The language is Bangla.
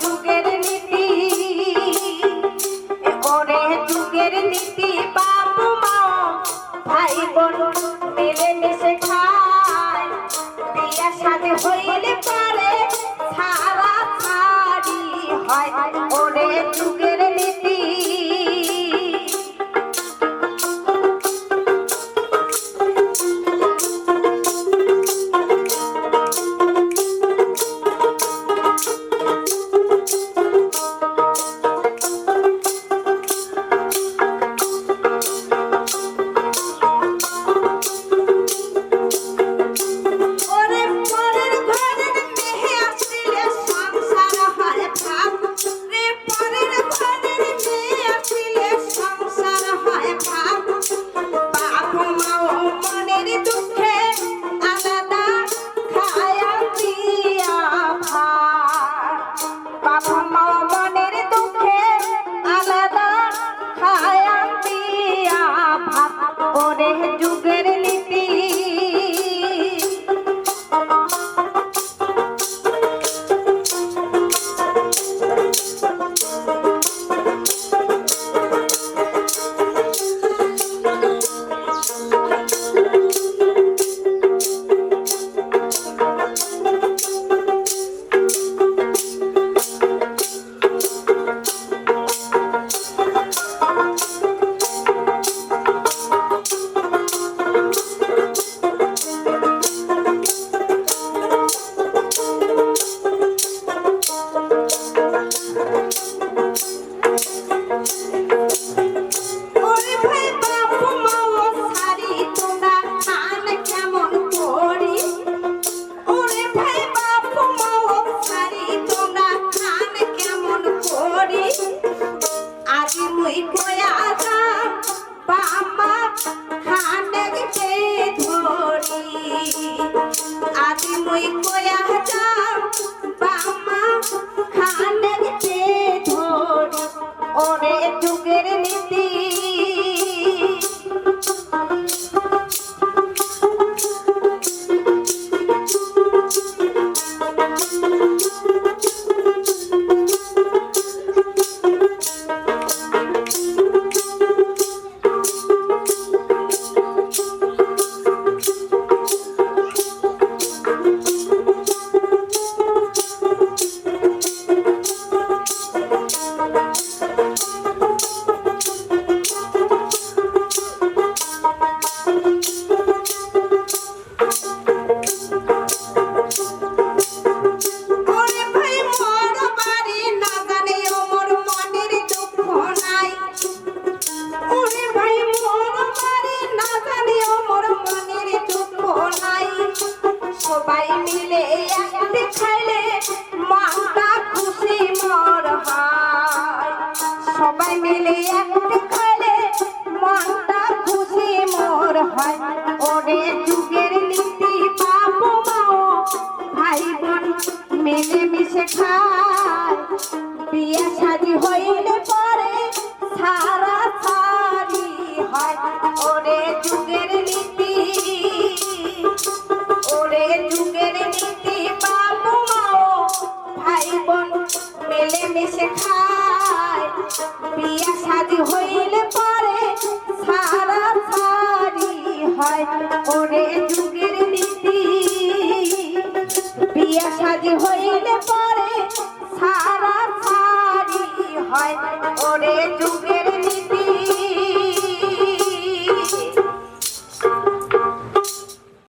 যুগের নীতি। ওরে যুগের নীতি, বাপু মা, ভাই বোন মিলে মিশে খায়। বিয়া সাথে হইলে পারে সারা ছাড়ি হয়। ওরে যুগের ওরে ওরে যুগের নীতি মিলে একটি খাইলে মনটা খুশি মোর হয়। সবাই মিলে একটি খাইলে মনটা খুশি মোর হয়। ওরে যুগের নীতি বাবু মাও, ভাই বোন মিলে মিশে খায়। বিয়ে শাদি হইলে মিলে খায়। বিয়া শাদি হইলে পরে সারা সারি হয়। যুগের নীতি। বিয়া সাজি হইলে পরে সারা সারি